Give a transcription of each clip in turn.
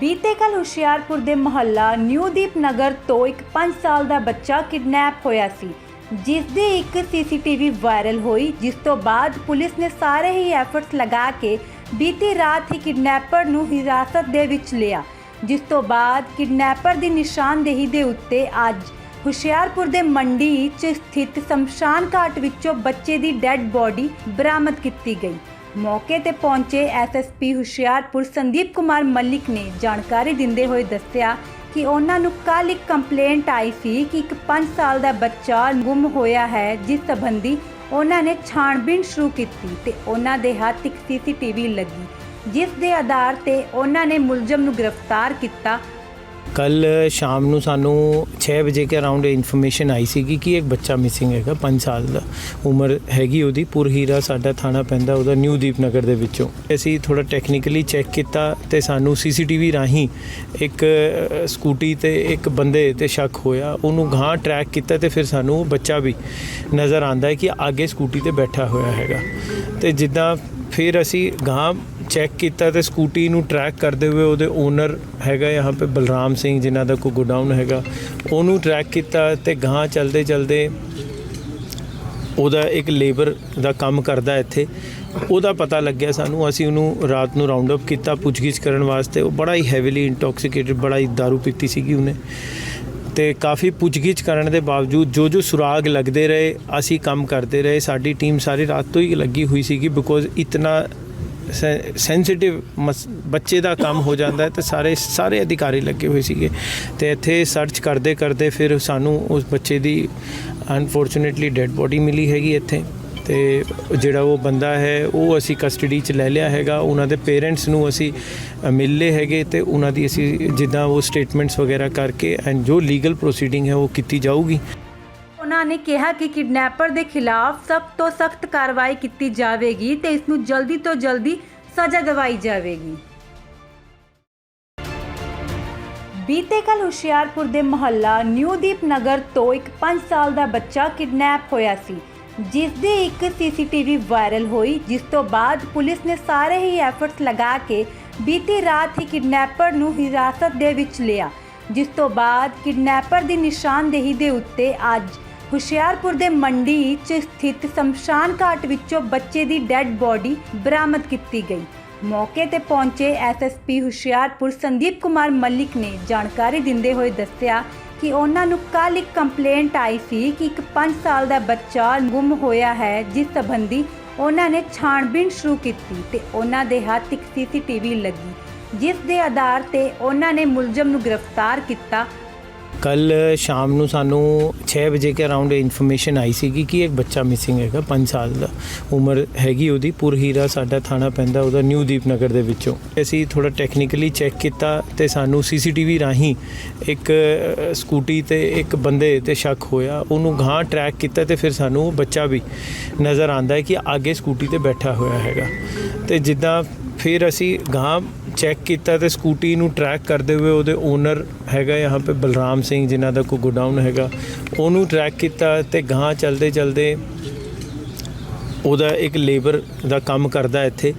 ਬੀਤੇ ਕੱਲ ਹੁਸ਼ਿਆਰਪੁਰ ਦੇ ਮੁਹੱਲਾ ਨਿਊਦੀਪ ਨਗਰ ਤੋਂ ਇੱਕ 5 ਸਾਲ ਦਾ ਬੱਚਾ ਕਿਡਨੈਪ ਹੋਇਆ ਸੀ, ਜਿਸ ਦੀ ਇੱਕ ਸੀਸੀਟੀਵੀ ਵਾਇਰਲ ਹੋਈ, ਜਿਸ ਤੋਂ ਬਾਅਦ ਪੁਲਿਸ ਨੇ ਸਾਰੇ ਹੀ ਐਫਰਟਸ ਲਗਾ ਕੇ ਬੀਤੀ ਰਾਤ ਹੀ ਕਿਡਨੈਪਰ ਨੂੰ ਹਿਰਾਸਤ ਦੇ ਵਿੱਚ ਲਿਆ, ਜਿਸ ਤੋਂ ਬਾਅਦ ਕਿਡਨੈਪਰ ਦੀ ਨਿਸ਼ਾਨਦੇਹੀ ਦੇ ਉੱਤੇ ਅੱਜ ਹੁਸ਼ਿਆਰਪੁਰ ਦੇ ਮੰਡੀ 'ਚ ਸਥਿਤ ਸ਼ਮਸ਼ਾਨ ਘਾਟ ਵਿੱਚੋਂ ਬੱਚੇ ਦੀ ਡੈੱਡ ਬੋਡੀ ਬਰਾਮਦ ਕੀਤੀ ਗਈ। ਮੌਕੇ ਤੇ ਪਹੁੰਚੇ ਐਸਐਸਪੀ ਹੁਸ਼ਿਆਰਪੁਰ ਸੰਦੀਪ ਕੁਮਾਰ ਮਲਿਕ ਨੇ ਜਾਣਕਾਰੀ ਦਿੰਦੇ ਹੋਏ ਦੱਸਿਆ ਕਿ ਉਹਨਾਂ ਨੂੰ ਕੱਲ੍ਹ ਇੱਕ ਕੰਪਲੇਂਟ ਆਈ ਸੀ ਕਿ ਇੱਕ 5 ਸਾਲ ਦਾ ਬੱਚਾ ਗੁੰਮ ਹੋਇਆ ਹੈ, ਜਿਸ ਸੰਬੰਧੀ ਉਹਨਾਂ ਨੇ ਛਾਣਬੀਣ ਸ਼ੁਰੂ ਕੀਤੀ ਤੇ ਉਹਨਾਂ ਦੇ ਹੱਥ ਇੱਕ ਸੀਸੀਟੀਵੀ ਲੱਗੀ, ਜਿਸ ਦੇ ਆਧਾਰ ਤੇ ਉਹਨਾਂ ਨੇ ਮੁਲਜ਼ਮ ਨੂੰ ਗ੍ਰਿਫਤਾਰ ਕੀਤਾ ਕੱਲ ਸ਼ਾਮ ਨੂੰ ਸਾਨੂੰ 6 ਵਜੇ ਕੇ ਅਰਾਊਂਡ ਇਨਫੋਰਮੇਸ਼ਨ ਆਈ ਸੀਗੀ ਕਿ ਇੱਕ ਬੱਚਾ ਮਿਸਿੰਗ ਹੈਗਾ 5 ਸਾਲ ਦਾ। ਉਮਰ ਹੈਗੀ ਉਹਦੀ, ਪੁਰਹੀਰਾ ਸਾਡਾ ਥਾਣਾ ਪੈਂਦਾ ਉਹਦਾ, ਨਿਊ ਦੀਪਨਗਰ ਦੇ ਵਿੱਚੋਂ। ਅਸੀਂ ਥੋੜਾ ਟੈਕਨੀਕਲੀ ਚੈੱਕ ਕੀਤਾ ਤੇ ਸਾਨੂੰ ਸੀਸੀਟੀਵੀ ਰਾਹੀਂ ਇੱਕ ਸਕੂਟੀ ਤੇ ਇੱਕ ਬੰਦੇ ਤੇ ਸ਼ੱਕ ਹੋਇਆ। ਉਹਨੂੰ ਗਾਂ ਟਰੈਕ ਕੀਤਾ ਤੇ ਫਿਰ ਸਾਨੂੰ ਉਹ ਬੱਚਾ ਵੀ ਨਜ਼ਰ ਆਂਦਾ ਹੈ ਕਿ ਅੱਗੇ ਸਕੂਟੀ ਤੇ ਬੈਠਾ ਹੋਇਆ ਹੈਗਾ। ਤੇ ਜਿੱਦਾਂ ਫਿਰ ਅਸੀਂ ਗਾਂ ਚੈੱਕ ਕੀਤਾ ਤੇ ਸਕੂਟੀ ਨੂੰ ਟਰੈਕ ਕਰਦੇ ਹੋਏ ਉਹਦੇ ਓਨਰ ਹੈਗਾ ਯਹਾਂ ਪੇ ਬਲਰਾਮ ਸਿੰਘ, ਜਿਨ੍ਹਾਂ ਦਾ ਕੋ ਗੋਡਾਊਨ ਹੈਗਾ, ਉਹਨੂੰ ਟਰੈਕ ਕੀਤਾ ਤੇ ਗਾਂ ਚਲਦੇ ਚਲਦੇ ਉਹਦਾ ਇੱਕ ਲੇਬਰ ਦਾ ਕੰਮ ਕਰਦਾ ਇੱਥੇ। ਉਹਦਾ ਪਤਾ ਲੱਗਿਆ ਸਾਨੂੰ, ਅਸੀਂ ਉਹਨੂੰ ਰਾਤ ਨੂੰ ਰਾਉਂਡ ਅਪ ਕੀਤਾ, ਪੁੱਛਗਿੱਛ ਕਰਨ ਵਾਸਤੇ। ਉਹ ਬੜਾ ਹੀ ਹੈਵੀਲੀ ਇੰਟੌਕਸੀਕੇਟਡ ਬੜਾ ਹੀ ਦਾਰੂ ਪੀਤੀ ਸੀਗੀ ਉਹਨੇ। ਤੇ ਕਾਫੀ ਪੁੱਛਗਿੱਛ ਕਰਨ ਦੇ ਬਾਵਜੂਦ ਜੋ ਜੋ ਸੁਰਾਗ ਲੱਗਦੇ ਰਹੇ, ਅਸੀਂ ਕੰਮ ਕਰਦੇ ਰਹੇ। ਸਾਡੀ ਟੀਮ ਸਾਰੀ ਰਾਤ ਤੋਂ ਹੀ ਲੱਗੀ ਹੋਈ ਸੀਗੀ ਬਿਕੋਜ਼ ਇਤਨਾ ਸੈਂਸਿਟਿਵ ਬੱਚੇ ਦਾ ਕੰਮ ਹੋ ਜਾਂਦਾ ਹੈ ਤੇ ਸਾਰੇ ਸਾਰੇ ਅਧਿਕਾਰੀ ਲੱਗੇ ਹੋਏ ਸੀਗੇ। ਤੇ ਇੱਥੇ ਸਰਚ ਕਰਦੇ ਕਰਦੇ ਫਿਰ ਸਾਨੂੰ ਉਸ ਬੱਚੇ ਦੀ ਅਨਫੋਰਚੂਨੇਟਲੀ ਡੈੱਡ ਬੋਡੀ ਮਿਲੀ ਹੈਗੀ ਇੱਥੇ। ਤੇ ਜਿਹੜਾ ਉਹ ਬੰਦਾ ਹੈ ਉਹ ਅਸੀਂ ਕਸਟਡੀ 'ਚ ਲੈ ਲਿਆ ਹੈਗਾ। ਉਹਨਾਂ ਦੇ ਪੇਰੈਂਟਸ ਨੂੰ ਅਸੀਂ ਅ, ਮਿਲ ਲਏ ਹੈਗੇ ਤੇ ਉਹਨਾਂ ਦੀ ਅਸੀਂ ਜਿੱਦਾਂ ਉਹ ਸਟੇਟਮੈਂਟਸ ਵਗੈਰਾ ਕਰਕੇ ਐਂਡ ਜੋ ਲੀਗਲ ਪ੍ਰੋਸੀਡਿੰਗ ਹੈ ਉਹ ਕੀਤੀ ਜਾਊਗੀ। ਉਹਨਾਂ ਨੇ ਕਿਹਾ ਕਿ ਕਿਡਨੈਪਰ ਦੇ ਖਿਲਾਫ ਸਖਤ ਤੋਂ ਸਖਤ ਕਾਰਵਾਈ ਕੀਤੀ ਜਾਵੇਗੀ ਤੇ ਇਸ ਨੂੰ ਜਲਦੀ ਤੋਂ ਜਲਦੀ ਸਜ਼ਾ ਦਿਵਾਈ ਜਾਵੇਗੀ। ਬੀਤੇ ਕੱਲ ਹੁਸ਼ਿਆਰਪੁਰ ਦੇ ਮੁਹੱਲਾ ਨਿਊਦੀਪ ਨਗਰ ਤੋਂ ਇੱਕ 5 ਸਾਲ ਦਾ ਬੱਚਾ ਕਿਡਨੈਪ ਹੋਇਆ ਸੀ, ਜਿਸ ਦੀ ਇੱਕ ਸੀਸੀਟੀਵੀ ਵਾਇਰਲ ਹੋਈ, ਜਿਸ ਤੋਂ ਬਾਅਦ ਪੁਲਿਸ ਨੇ ਸਾਰੇ ਹੀ ਐਫਰਟਸ ਲਗਾ ਕੇ ਬੀਤੀ ਰਾਤ ਹੀ ਕਿਡਨੈਪਰ ਨੂੰ ਹਿਰਾਸਤ ਦੇ ਵਿੱਚ ਲਿਆ, ਜਿਸ ਤੋਂ ਬਾਅਦ ਕਿਡਨੈਪਰ ਦੀ ਨਿਸ਼ਾਨਦੇਹੀ ਦੇ ਉੱਤੇ ਅੱਜ ਹੁਸ਼ਿਆਰਪੁਰ ਦੇ ਮੰਡੀ 'ਚ ਸਥਿਤ ਸ਼ਮਸ਼ਾਨ ਘਾਟ ਵਿੱਚੋਂ ਬੱਚੇ ਦੀ ਡੈੱਡ ਬੋਡੀ ਬਰਾਮਦ ਕੀਤੀ ਗਈ। ਮੌਕੇ ਤੇ ਪਹੁੰਚੇ ਐਸਐਸਪੀ ਹੁਸ਼ਿਆਰਪੁਰ ਸੰਦੀਪ ਕੁਮਾਰ ਮਲਿਕ ਨੇ ਜਾਣਕਾਰੀ ਦਿੰਦੇ ਹੋਏ ਦੱਸਿਆ ਕਿ ਉਹਨਾਂ ਨੂੰ ਕੱਲ੍ਹ ਇੱਕ ਕੰਪਲੇਂਟ ਆਈ ਸੀ ਕਿ ਇੱਕ 5 ਸਾਲ ਦਾ ਬੱਚਾ ਗੁੰਮ ਹੋਇਆ ਹੈ, ਜਿਸ ਸੰਬੰਧੀ ਉਹਨਾਂ ਨੇ ਛਾਣਬੀਣ ਸ਼ੁਰੂ ਕੀਤੀ ਤੇ ਉਹਨਾਂ ਦੇ ਹੱਥ ਇੱਕ ਸੀਸੀਟੀਵੀ ਲੱਗੀ। ਜਿਸ ਦੇ ਆਧਾਰ ਤੇ ਉਹਨਾਂ ਨੇ ਮੁਲਜ਼ਮ ਨੂੰ ਗ੍ਰਿਫਤਾਰ ਕੀਤਾ ਕੱਲ ਸ਼ਾਮ ਨੂੰ ਸਾਨੂੰ 6 ਵਜੇ ਕੇ ਅਰਾਊਂਡ ਇਨਫੋਰਮੇਸ਼ਨ ਆਈ ਸੀਗੀ ਕਿ ਇੱਕ ਬੱਚਾ ਮਿਸਿੰਗ ਹੈਗਾ 5 ਸਾਲ ਦਾ। ਉਮਰ ਹੈਗੀ ਉਹਦੀ ਪੁਰ ਹੀਰਾ ਸਾਡਾ ਥਾਣਾ ਪੈਂਦਾ ਉਹਦਾ ਨਿਊ ਦੀਪਨਗਰ ਦੇ ਵਿੱਚੋਂ। ਅਸੀਂ ਥੋੜਾ ਟੈਕਨੀਕਲੀ ਚੈੱਕ ਕੀਤਾ ਤੇ ਸਾਨੂੰ ਸੀਸੀਟੀਵੀ ਰਾਹੀਂ ਇੱਕ ਸਕੂਟੀ ਤੇ ਇੱਕ ਬੰਦੇ ਤੇ ਸ਼ੱਕ ਹੋਇਆ। ਉਹਨੂੰ ਗਾਂ ਟਰੈਕ ਕੀਤਾ ਤੇ ਫਿਰ ਸਾਨੂੰ ਉਹ ਬੱਚਾ ਵੀ ਨਜ਼ਰ ਆਂਦਾ ਹੈ ਕਿ ਅੱਗੇ ਸਕੂਟੀ ਤੇ ਬੈਠਾ ਹੋਇਆ ਹੈਗਾ। ਤੇ ਜਿੱਦਾਂ ਫਿਰ ਅਸੀਂ ਗਾਂ ਚੈੱਕ ਕੀਤਾ ਤੇ ਸਕੂਟੀ ਨੂੰ ਟਰੈਕ ਕਰਦੇ ਹੋਏ ਉਹਦੇ ਓਨਰ ਹੈਗਾ ਯਹਾਂ ਪੇ ਬਲਰਾਮ ਸਿੰਘ, ਜਿਨ੍ਹਾਂ ਦਾ ਕੋ ਗੋਡਾਊਨ ਹੈਗਾ, ਉਹਨੂੰ ਟਰੈਕ ਕੀਤਾ ਤੇ ਗਾਂ ਚਲਦੇ ਚਲਦੇ ਉਹਦਾ ਇੱਕ ਲੇਬਰ ਦਾ ਕੰਮ ਕਰਦਾ ਇੱਥੇ।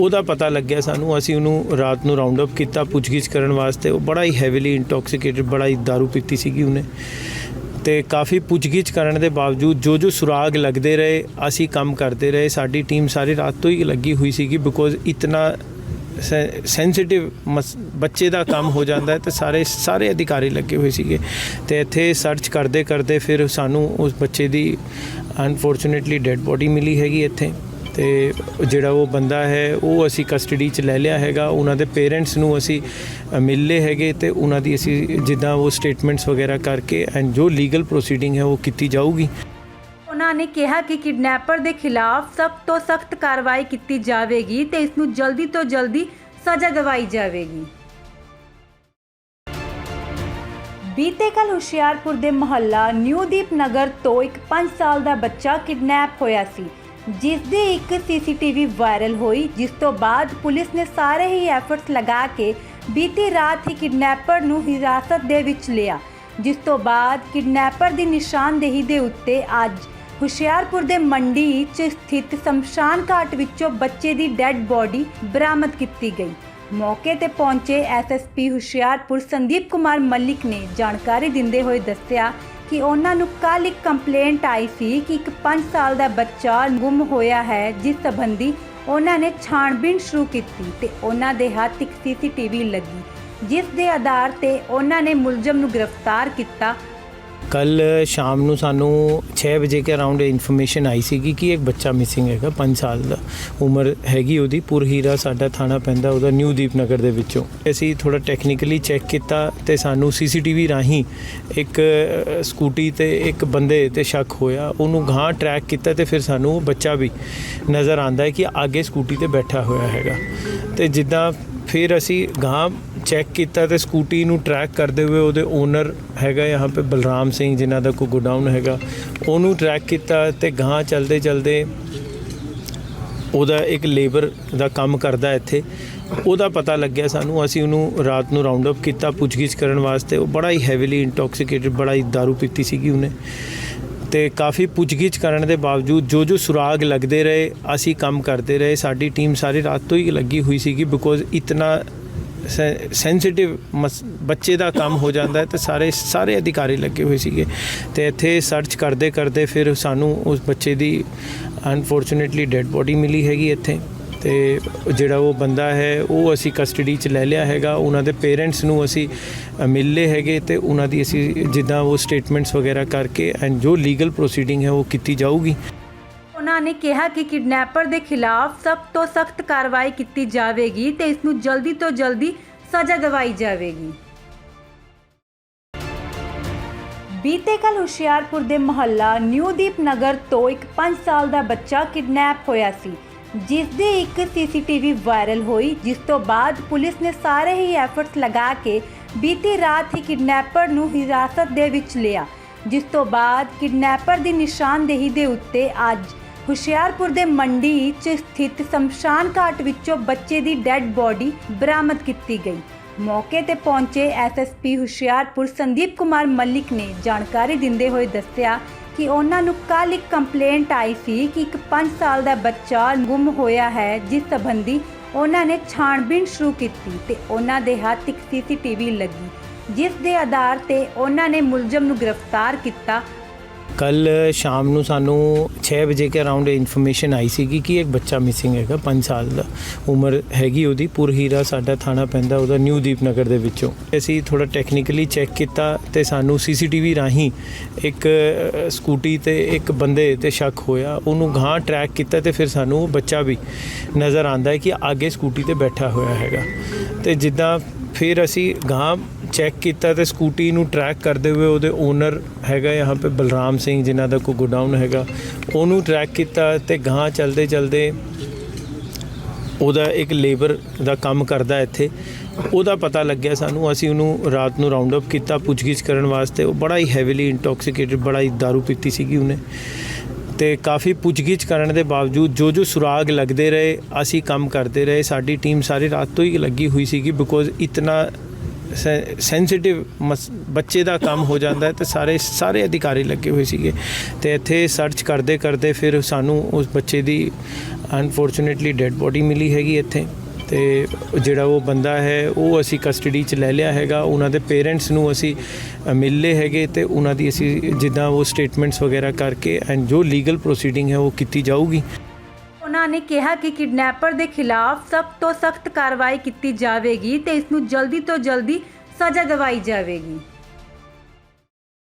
ਉਹਦਾ ਪਤਾ ਲੱਗਿਆ ਸਾਨੂੰ, ਅਸੀਂ ਉਹਨੂੰ ਰਾਤ ਨੂੰ ਰਾਉਂਡ ਅਪ ਕੀਤਾ, ਪੁੱਛਗਿੱਛ ਕਰਨ ਵਾਸਤੇ। ਉਹ ਬੜਾ ਹੀ ਹੈਵੀਲੀ ਇੰਟੌਕਸੀਕੇਟਡ ਬੜਾ ਹੀ ਦਾਰੂ ਪੀਤੀ ਸੀਗੀ ਉਹਨੇ। ਤੇ ਕਾਫੀ ਪੁੱਛਗਿੱਛ ਕਰਨ ਦੇ ਬਾਵਜੂਦ ਜੋ ਜੋ ਸੁਰਾਗ ਲੱਗਦੇ ਰਹੇ, ਅਸੀਂ ਕੰਮ ਕਰਦੇ ਰਹੇ। ਸਾਡੀ ਟੀਮ ਸਾਰੀ ਰਾਤ ਤੋਂ ਹੀ ਲੱਗੀ ਹੋਈ ਸੀਗੀ ਬਿਕੋਜ਼ ਇਤਨਾ ਸੈਂਸਿਟਿਵ ਬੱਚੇ ਦਾ ਕੰਮ ਹੋ ਜਾਂਦਾ ਹੈ ਤੇ ਸਾਰੇ ਸਾਰੇ ਅਧਿਕਾਰੀ ਲੱਗੇ ਹੋਏ ਸੀਗੇ। ਤੇ ਇੱਥੇ ਸਰਚ ਕਰਦੇ ਕਰਦੇ ਫਿਰ ਸਾਨੂੰ ਉਸ ਬੱਚੇ ਦੀ ਅਨਫੋਰਚੂਨੇਟਲੀ ਡੈੱਡ ਬੋਡੀ ਮਿਲੀ ਹੈਗੀ ਇੱਥੇ। ਤੇ ਜਿਹੜਾ ਉਹ ਬੰਦਾ ਹੈ ਉਹ ਅਸੀਂ ਕਸਟਡੀ 'ਚ ਲੈ ਲਿਆ ਹੈਗਾ। ਉਹਨਾਂ ਦੇ ਪੇਰੈਂਟਸ ਨੂੰ ਅਸੀਂ ਅ, ਮਿਲ ਲਏ ਹੈਗੇ ਤੇ ਉਹਨਾਂ ਦੀ ਅਸੀਂ ਜਿੱਦਾਂ ਉਹ ਸਟੇਟਮੈਂਟਸ ਵਗੈਰਾ ਕਰਕੇ ਐਂਡ ਜੋ ਲੀਗਲ ਪ੍ਰੋਸੀਡਿੰਗ ਹੈ ਉਹ ਕੀਤੀ ਜਾਊਗੀ। ਉਹਨਾਂ ਨੇ ਕਿਹਾ ਕਿ ਕਿਡਨੈਪਰ ਦੇ ਖਿਲਾਫ ਸਖਤ ਤੋਂ ਸਖਤ ਕਾਰਵਾਈ ਕੀਤੀ ਜਾਵੇਗੀ ਤੇ ਇਸ ਨੂੰ ਜਲਦੀ ਤੋਂ ਜਲਦੀ ਸਜ਼ਾ ਦਿਵਾਈ ਜਾਵੇਗੀ। ਬੀਤੇ ਕੱਲ ਹੁਸ਼ਿਆਰਪੁਰ ਦੇ ਮੁਹੱਲਾ ਨਿਊਦੀਪ ਨਗਰ ਤੋਂ ਇੱਕ 5 ਸਾਲ ਦਾ ਬੱਚਾ ਕਿਡਨੈਪ ਹੋਇਆ ਸੀ, ਜਿਸ ਦੀ ਇੱਕ ਸੀਸੀਟੀਵੀ ਵਾਇਰਲ ਹੋਈ, ਜਿਸ ਤੋਂ ਬਾਅਦ ਪੁਲਿਸ ਨੇ ਸਾਰੇ ਹੀ ਐਫਰਟਸ ਲਗਾ ਕੇ ਬੀਤੀ ਰਾਤ ਹੀ ਕਿਡਨੈਪਰ ਨੂੰ ਹਿਰਾਸਤ ਦੇ ਵਿੱਚ ਲਿਆ, ਜਿਸ ਤੋਂ ਬਾਅਦ ਕਿਡਨੈਪਰ ਦੀ ਨਿਸ਼ਾਨਦੇਹੀ ਦੇ ਉੱਤੇ ਅੱਜ ਹੁਸ਼ਿਆਰਪੁਰ ਦੇ ਮੰਡੀ 'ਚ ਸਥਿਤ ਸ਼ਮਸ਼ਾਨ ਘਾਟ ਵਿੱਚੋਂ ਬੱਚੇ ਦੀ ਡੈੱਡ ਬੋਡੀ ਬਰਾਮਦ ਕੀਤੀ ਗਈ। ਮੌਕੇ ਤੇ ਪਹੁੰਚੇ ਐਸਐਸਪੀ ਹੁਸ਼ਿਆਰਪੁਰ ਸੰਦੀਪ ਕੁਮਾਰ ਮਲਿਕ ਨੇ ਜਾਣਕਾਰੀ ਦਿੰਦੇ ਹੋਏ ਦੱਸਿਆ ਕਿ ਉਹਨਾਂ ਨੂੰ ਕੱਲ ਇੱਕ ਕੰਪਲੇਂਟ ਆਈ ਸੀ ਕਿ ਇੱਕ 5 ਸਾਲ ਦਾ ਬੱਚਾ ਗੁੰਮ ਹੋਇਆ ਹੈ, ਜਿਸ ਸੰਬੰਧੀ ਉਹਨਾਂ ਨੇ ਛਾਣਬੀਣ ਸ਼ੁਰੂ ਕੀਤੀ ਤੇ ਉਹਨਾਂ ਦੇ ਹੱਥ ਇੱਕ ਸੀਸੀਟੀਵੀ ਲੱਗੀ। ਜਿਸ ਦੇ ਆਧਾਰ ਤੇ ਉਹਨਾਂ ਨੇ ਮੁਲਜ਼ਮ ਨੂੰ ਗ੍ਰਿਫਤਾਰ ਕੀਤਾ ਕੱਲ ਸ਼ਾਮ ਨੂੰ ਸਾਨੂੰ 6 ਵਜੇ ਕੇ ਅਰਾਊਂਡ ਇਨਫੋਰਮੇਸ਼ਨ ਆਈ ਸੀਗੀ ਕਿ ਇੱਕ ਬੱਚਾ ਮਿਸਿੰਗ ਹੈਗਾ 5 ਸਾਲ ਦਾ। ਉਮਰ ਹੈਗੀ ਉਹਦੀ, ਪੁਰਹੀਰਾ ਸਾਡਾ ਥਾਣਾ ਪੈਂਦਾ ਉਹਦਾ ਨਿਊ ਦੀਪਨਗਰ ਦੇ ਵਿੱਚੋਂ। ਅਸੀਂ ਥੋੜਾ ਟੈਕਨੀਕਲੀ ਚੈੱਕ ਕੀਤਾ ਤੇ ਸਾਨੂੰ ਸੀਸੀਟੀਵੀ ਰਾਹੀਂ ਇੱਕ ਸਕੂਟੀ ਤੇ ਇੱਕ ਬੰਦੇ ਤੇ ਸ਼ੱਕ ਹੋਇਆ। ਉਹਨੂੰ ਗਾਂ ਟਰੈਕ ਕੀਤਾ ਤੇ ਫਿਰ ਸਾਨੂੰ ਉਹ ਬੱਚਾ ਵੀ ਨਜ਼ਰ ਆਂਦਾ ਹੈ ਕਿ ਅੱਗੇ ਸਕੂਟੀ ਤੇ ਬੈਠਾ ਹੋਇਆ ਹੈਗਾ। ਤੇ ਜਿੱਦਾਂ ਫਿਰ ਅਸੀਂ ਗਾਂ ਚੈੱਕ ਕੀਤਾ ਤੇ ਸਕੂਟੀ ਨੂੰ ਟਰੈਕ ਕਰਦੇ ਹੋਏ ਉਹਦੇ ਓਨਰ ਹੈਗਾ ਯਹਾਂ ਪੇ ਬਲਰਾਮ ਸਿੰਘ, ਜਿਨ੍ਹਾਂ ਦਾ ਕੋਈ ਗੋਡਾਊਨ ਹੈਗਾ, ਉਹਨੂੰ ਟਰੈਕ ਕੀਤਾ ਤੇ ਗਾਂ ਚਲਦੇ ਚਲਦੇ ਉਹਦਾ ਇੱਕ ਲੇਬਰ ਦਾ ਕੰਮ ਕਰਦਾ ਇੱਥੇ। ਉਹਦਾ ਪਤਾ ਲੱਗਿਆ ਸਾਨੂੰ, ਅਸੀਂ ਉਹਨੂੰ ਰਾਤ ਨੂੰ ਰਾਉਂਡ ਅਪ ਕੀਤਾ, ਪੁੱਛਗਿੱਛ ਕਰਨ ਵਾਸਤੇ। ਉਹ ਬੜਾ ਹੀ ਹੈਵੀਲੀ ਇੰਟੌਕਸੀਕੇਟਡ ਬੜਾ ਹੀ ਦਾਰੂ ਪੀਤੀ ਸੀਗੀ ਉਹਨੇ। ਤੇ ਕਾਫੀ ਪੁੱਛਗਿੱਛ ਕਰਨ ਦੇ ਬਾਵਜੂਦ ਜੋ ਜੋ ਸੁਰਾਗ ਲੱਗਦੇ ਰਹੇ, ਅਸੀਂ ਕੰਮ ਕਰਦੇ ਰਹੇ। ਸਾਡੀ ਟੀਮ ਸਾਰੀ ਰਾਤ ਤੋਂ ਹੀ ਲੱਗੀ ਹੋਈ ਸੀਗੀ ਬਿਕੋਜ਼ ਇਤਨਾ ਸੈਂਸਿਟਿਵ ਬੱਚੇ ਦਾ ਕੰਮ ਹੋ ਜਾਂਦਾ ਹੈ ਤੇ ਸਾਰੇ ਸਾਰੇ ਅਧਿਕਾਰੀ ਲੱਗੇ ਹੋਏ ਸੀਗੇ ਤੇ ਇੱਥੇ ਸਰਚ ਕਰਦੇ ਕਰਦੇ ਫਿਰ ਸਾਨੂੰ ਉਸ ਬੱਚੇ ਦੀ ਅਨਫੋਰਚੂਨੇਟਲੀ ਡੈੱਡ ਬੋਡੀ ਮਿਲੀ ਹੈਗੀ ਇੱਥੇ ਤੇ ਜਿਹੜਾ ਉਹ ਬੰਦਾ ਹੈ ਉਹ ਅਸੀਂ ਕਸਟਡੀ 'ਚ ਲੈ ਲਿਆ ਹੈਗਾ ਉਹਨਾਂ ਦੇ ਪੇਰੈਂਟਸ ਨੂੰ ਅਸੀਂ ਅ, ਹੈਗੇ ਤੇ ਉਹਨਾਂ ਦੀ ਅਸੀਂ ਜਿੱਦਾਂ ਉਹ ਸਟੇਟਮੈਂਟਸ ਵਗੈਰਾ ਕਰਕੇ ਐਂਡ ਜੋ ਲੀਗਲ ਪ੍ਰੋਸੀਡਿੰਗ ਹੈ ਉਹ ਕੀਤੀ ਜਾਊਗੀ। ਉਹਨਾਂ ਨੇ ਕਿਹਾ ਕਿ ਕਿਡਨੈਪਰ ਦੇ ਖਿਲਾਫ ਸਖਤ ਤੋਂ ਸਖਤ ਕਾਰਵਾਈ ਕੀਤੀ ਜਾਵੇਗੀ ਤੇ ਇਸ ਨੂੰ ਜਲਦੀ ਤੋਂ ਜਲਦੀ ਸਜ਼ਾ ਦਿਵਾਈ ਜਾਵੇਗੀ। ਬੀਤੇ ਕੱਲ ਹੁਸ਼ਿਆਰਪੁਰ ਦੇ ਮੁਹੱਲਾ ਨਿਊਦੀਪ ਨਗਰ ਤੋਂ ਇੱਕ 5 ਸਾਲ ਦਾ ਬੱਚਾ ਕਿਡਨੈਪ ਹੋਇਆ ਸੀ ਜਿਸ ਦੀ ਇੱਕ ਸੀਸੀਟੀਵੀ ਵਾਇਰਲ ਹੋਈ, ਜਿਸ ਤੋਂ ਬਾਅਦ ਪੁਲਿਸ ਨੇ ਸਾਰੇ ਹੀ ਐਫਰਟਸ ਲਗਾ ਕੇ ਬੀਤੀ ਰਾਤ ਹੀ ਕਿਡਨੈਪਰ ਨੂੰ ਹਿਰਾਸਤ ਦੇ ਵਿੱਚ ਲਿਆ, ਜਿਸ ਤੋਂ ਬਾਅਦ ਕਿਡਨੈਪਰ ਦੀ ਨਿਸ਼ਾਨਦੇਹੀ ਦੇ ਉੱਤੇ ਅੱਜ ਹੁਸ਼ਿਆਰਪੁਰ ਦੇ ਮੰਡੀ 'ਚ ਸਥਿਤ ਸ਼ਮਸ਼ਾਨ ਘਾਟ ਵਿੱਚੋਂ ਬੱਚੇ ਦੀ ਡੈੱਡ ਬੋਡੀ ਬਰਾਮਦ ਕੀਤੀ ਗਈ। ਮੌਕੇ ਤੇ ਪਹੁੰਚੇ ਐਸਐਸਪੀ ਹੁਸ਼ਿਆਰਪੁਰ ਸੰਦੀਪ ਕੁਮਾਰ ਮਲਿਕ ਨੇ ਜਾਣਕਾਰੀ ਦਿੰਦੇ ਹੋਏ ਦੱਸਿਆ ਕਿ ਉਹਨਾਂ ਨੂੰ ਕੱਲ ਇੱਕ ਕੰਪਲੇਂਟ ਆਈ ਸੀ ਕਿ ਇੱਕ 5 ਸਾਲ ਦਾ ਬੱਚਾ ਗੁੰਮ ਹੋਇਆ ਹੈ, ਜਿਸ ਸੰਬੰਧੀ ਉਹਨਾਂ ਨੇ ਛਾਣਬੀਣ ਸ਼ੁਰੂ ਕੀਤੀ ਤੇ ਉਹਨਾਂ ਦੇ ਹੱਥ ਇੱਕ ਸੀਸੀਟੀਵੀ ਲੱਗੀ, ਜਿਸ ਦੇ ਆਧਾਰ ਤੇ ਉਹਨਾਂ ਨੇ ਮੁਲਜ਼ਮ ਨੂੰ ਗ੍ਰਿਫਤਾਰ ਕੀਤਾ ਕੱਲ ਸ਼ਾਮ ਨੂੰ ਸਾਨੂੰ 6 ਵਜੇ ਕੇ ਅਰਾਊਂਡ ਇਨਫੋਰਮੇਸ਼ਨ ਆਈ ਸੀਗੀ ਕਿ ਇੱਕ ਬੱਚਾ ਮਿਸਿੰਗ ਹੈਗਾ 5 ਸਾਲ ਦਾ। ਉਮਰ ਹੈਗੀ ਉਹਦੀ, ਪੁਰਹੀਰਾ ਸਾਡਾ ਥਾਣਾ ਪੈਂਦਾ ਉਹਦਾ ਨਿਊ ਦੀਪਨਗਰ ਦੇ ਵਿੱਚੋਂ। ਅਸੀਂ ਥੋੜਾ ਟੈਕਨੀਕਲੀ ਚੈੱਕ ਕੀਤਾ ਤੇ ਸਾਨੂੰ ਸੀਸੀਟੀਵੀ ਰਾਹੀਂ ਇੱਕ ਸਕੂਟੀ ਤੇ ਇੱਕ ਬੰਦੇ ਤੇ ਸ਼ੱਕ ਹੋਇਆ। ਉਹਨੂੰ ਗਾਂ ਟਰੈਕ ਕੀਤਾ ਤੇ ਫਿਰ ਸਾਨੂੰ ਉਹ ਬੱਚਾ ਵੀ ਨਜ਼ਰ ਆਂਦਾ ਹੈ ਕਿ ਅੱਗੇ ਸਕੂਟੀ ਤੇ ਬੈਠਾ ਹੋਇਆ ਹੈਗਾ। ਤੇ ਜਿੱਦਾਂ ਫਿਰ ਅਸੀਂ ਗਾਂ ਚੈੱਕ ਕੀਤਾ ਤੇ ਸਕੂਟੀ ਨੂੰ ਟਰੈਕ ਕਰਦੇ ਹੋਏ ਉਹਦੇ ਓਨਰ ਹੈਗਾ ਯਹਾਂ ਪੇ ਬਲਰਾਮ ਸਿੰਘ, ਜਿਨ੍ਹਾਂ ਦਾ ਕੋ ਗੋਡਾਊਨ ਹੈਗਾ, ਉਹਨੂੰ ਟਰੈਕ ਕੀਤਾ ਤੇ ਗਾਂ ਚਲਦੇ ਚਲਦੇ ਉਹਦਾ ਇੱਕ ਲੇਬਰ ਦਾ ਕੰਮ ਕਰਦਾ ਇੱਥੇ। ਉਹਦਾ ਪਤਾ ਲੱਗਿਆ ਸਾਨੂੰ, ਅਸੀਂ ਉਹਨੂੰ ਰਾਤ ਨੂੰ ਰਾਉਂਡ ਅਪ ਕੀਤਾ, ਪੁੱਛਗਿੱਛ ਕਰਨ ਵਾਸਤੇ। ਉਹ ਬੜਾ ਹੀ ਹੈਵੀਲੀ ਇੰਟੌਕਸੀਕੇਟਡ ਬੜਾ ਹੀ ਦਾਰੂ ਪੀਤੀ ਸੀਗੀ ਉਹਨੇ। ਤੇ ਕਾਫੀ ਪੁੱਛਗਿੱਛ ਕਰਨ ਦੇ ਬਾਵਜੂਦ ਜੋ ਜੋ ਸੁਰਾਗ ਲੱਗਦੇ ਰਹੇ, ਅਸੀਂ ਕੰਮ ਕਰਦੇ ਰਹੇ। ਸਾਡੀ ਟੀਮ ਸਾਰੀ ਰਾਤ ਤੋਂ ਹੀ ਲੱਗੀ ਹੋਈ ਸੀਗੀ ਬਿਕੋਜ਼ ਇਤਨਾ ਸੈਂਸਿਟਿਵ ਬੱਚੇ ਦਾ ਕੰਮ ਹੋ ਜਾਂਦਾ ਹੈ ਤੇ ਸਾਰੇ ਸਾਰੇ ਅਧਿਕਾਰੀ ਲੱਗੇ ਹੋਏ ਸੀਗੇ। ਤੇ ਇੱਥੇ ਸਰਚ ਕਰਦੇ ਕਰਦੇ ਫਿਰ ਸਾਨੂੰ ਉਸ ਬੱਚੇ ਦੀ ਅਨਫੋਰਚੂਨੇਟਲੀ ਡੈੱਡ ਬੋਡੀ ਮਿਲੀ ਹੈਗੀ ਇੱਥੇ। ਤੇ ਜਿਹੜਾ ਉਹ ਬੰਦਾ ਹੈ, ਉਹ ਅਸੀਂ ਕਸਟਡੀ 'ਚ ਲੈ ਲਿਆ ਹੈਗਾ। ਉਹਨਾਂ ਦੇ ਪੇਰੈਂਟਸ ਨੂੰ ਅਸੀਂ ਮਿਲ ਲਏ ਹੈਗੇ ਤੇ ਉਹਨਾਂ ਦੀ ਅਸੀਂ ਜਿੱਦਾਂ ਉਹ ਸਟੇਟਮੈਂਟਸ ਵਗੈਰਾ ਕਰਕੇ ਐਂਡ ਜੋ ਲੀਗਲ ਪ੍ਰੋਸੀਡਿੰਗ ਹੈ, ਉਹ ਕੀਤੀ ਜਾਊਗੀ। ਉਹਨਾਂ ਨੇ ਕਿਹਾ ਕਿ ਕਿਡਨੈਪਰ ਦੇ ਖਿਲਾਫ ਸਖਤ ਤੋਂ ਸਖਤ ਕਾਰਵਾਈ ਕੀਤੀ ਜਾਵੇਗੀ ਤੇ ਇਸ ਨੂੰ ਜਲਦੀ ਤੋਂ ਜਲਦੀ ਸਜ਼ਾ ਦਿਵਾਈ ਜਾਵੇਗੀ।